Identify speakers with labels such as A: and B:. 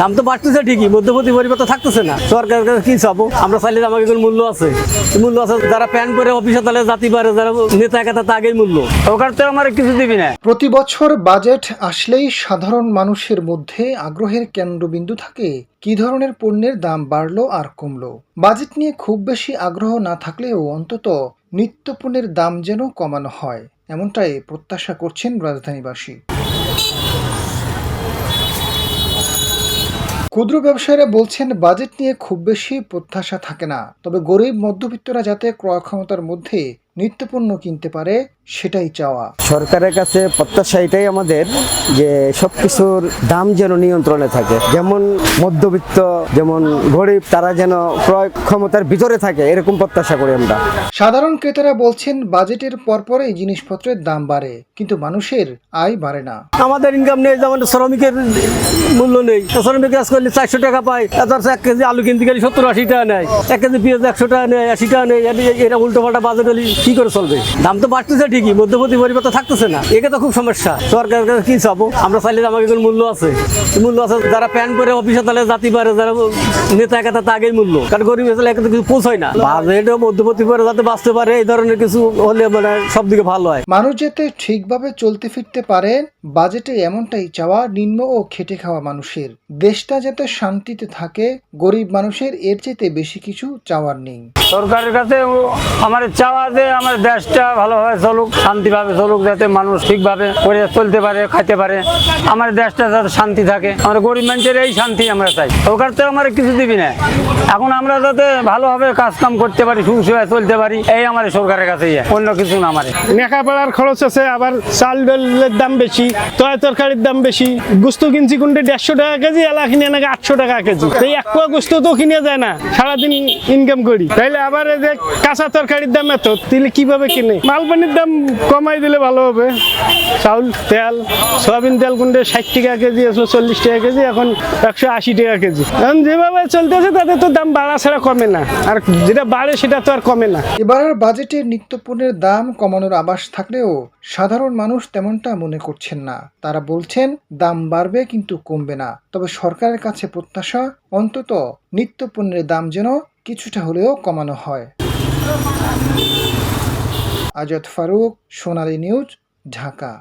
A: দাম তো বাড়তেছে ঠিকই মধ্যবর্তী পরিবার তো থাকতেছে না। সরকারের কাছে কি চাবো? আমরা চাইলে আমাকে কোনো মূল্য আছে। মূল্য আছে যারা প্যান করে অফিসে তাহলে জাতি পারে যারা নেতা একা তা আগেই মূল্য। সরকার তো আমার কিছু দিবি না।
B: প্রতি বছর বাজেট আসলেই সাধারণ মানুষের মধ্যে আগ্রহের কেন্দ্রবিন্দু থাকে। কি ধরনের পণ্যের দাম বাড়লো আর কমলো? বাজেট নিয়ে খুব বেশি আগ্রহ না থাকলেও অন্তত নিত্যপণ্যের দাম যেন কমানো হয় এমনটাই প্রত্যাশা করছেন রাজধানীবাসী। ক্ষুদ্র ব্যবসায়ীরা বলছেন, বাজেট নিয়ে খুব বেশি প্রত্যাশা থাকে না। তবে গরিব, মধ্যবিত্তরা যাতে ক্রয় ক্ষমতার মধ্যে নিত্যপণ্য কিনতে পারে সেটাই চাওয়া।
C: সরকারের কাছে প্রত্যাশা এটাই আমাদের যে সব কিছুর দাম যেন নিয়ন্ত্রণে থাকে। যেমন মধ্যবিত্ত যেমন গরিব তারা যেন ক্রয় ক্ষমতার ভিতরে থাকে এরকম প্রত্যাশা করি আমরা।
B: সাধারণ ক্রেতারা বলছেন বাজেটের পরপরই জিনিসপত্রের দাম বাড়ে কিন্তু মানুষের আয় বাড়ে না।
A: আমাদের ইনকাম নেই যেমন শ্রমিকের মূল্য নেই। তো শ্রমিক কাজ করলে চারশো টাকা পায় তার এক কেজি আলু কিনতে গেলে সত্তর আশি টাকা নেয়। এক কেজি পেঁয়াজ একশো টাকা নেয় আশি টাকা নেয় এ- এরা উল্টো পাল্টা বাজেট হলে কি করে চলবে? দাম তো বাড়তেছে ঠিকই মধ্যবর্তী পরিবার তো থাকতেছে না। একে তো খুব সমস্যা। সরকারের কাছে কি চাবো? আমরা চাইলে আমাকে কোনো মূল্য আছে। মূল্য আছে যারা প্যান করে অফিসে তাহলে জাতি পারে যারা নেতা একা তা আগেই মূল্য। কারণ গরিব আসলে একে তো কিছু পৌঁছয় না। বাজেটও মধ্যবর্তী পরে যাতে বাঁচতে পারে এই ধরনের কিছু হলে মানে সব দিকে ভালো হয়।
B: মানুষ যাতে ঠিকভাবে চলতে ফিরতে পারে বাজেটে এমনটাই চাওয়া নিম্ন ও খেটে খাওয়া মানুষের। দেশটা যাতে শান্তিতে থাকে গরিব মানুষের এর চেয়ে বেশি কিছু চাওয়ার নেই।
D: সরকারের কাছে ও- আমার চাওয়া যে আমার দেশটা ভালোভাবে চলুক, শান্তিভাবে চলুক, যাতে মানুষ ঠিকভাবে করে চলতে পারে, খাইতে পারে। আমার দেশটা যাতে শান্তি থাকে, আমরা গরিব মানুষের এই শান্তি আমরা চাই। সরকার তো আমার কিছু দিবি না। এখন আমরা যাতে ভালোভাবে কাজ কাম করতে পারি সুসুভাবে চলতে পারি, এই আমার সরকারের কাছে অন্য কিছু না আমার।
E: লেখাপড়ার খরচ আছে, আবার চাল ডালের দাম বেশি, তয় তরকারির দাম বেশি। গুস্ত কিনছি কোনটা দেড়শো টাকা কেজি, এলা কিনে নাকি আটশো টাকা কেজি। এই এক পোয়া গুস্ত তো কিনে যায় না, সারাদিন ইনকাম করি। তাইলে আবার এই যে কাঁচা তরকারির দাম এত তাহলে কীভাবে কিনে? মালপানির দাম কমাই দিলে ভালো হবে। চাউল তেল সয়াবিন তেল কোনটা ষাট টাকা কেজি একশো চল্লিশ টাকা কেজি এখন একশো আশি টাকা কেজি। এখন যেভাবে চলতেছে তাতে তো দাম বাড়া ছাড়া কমে না। আর যেটা বাড়ে সেটা তো আর কমে না।
B: এবারের বাজেটে নিত্যপণ্যের দাম কমানোর আভাস থাকলেও সাধারণ মানুষ তেমনটা মনে করছেন না। তারা বলছেন দাম বাড়বে কিন্তু কমবে না। তবে সরকারের কাছে প্রত্যাশা অন্তত নিত্যপণ্যের দাম যেন কিছুটা হলেও কমানো হয়। আজাদ ফারুক সোনালী নিউজ ঢাকা।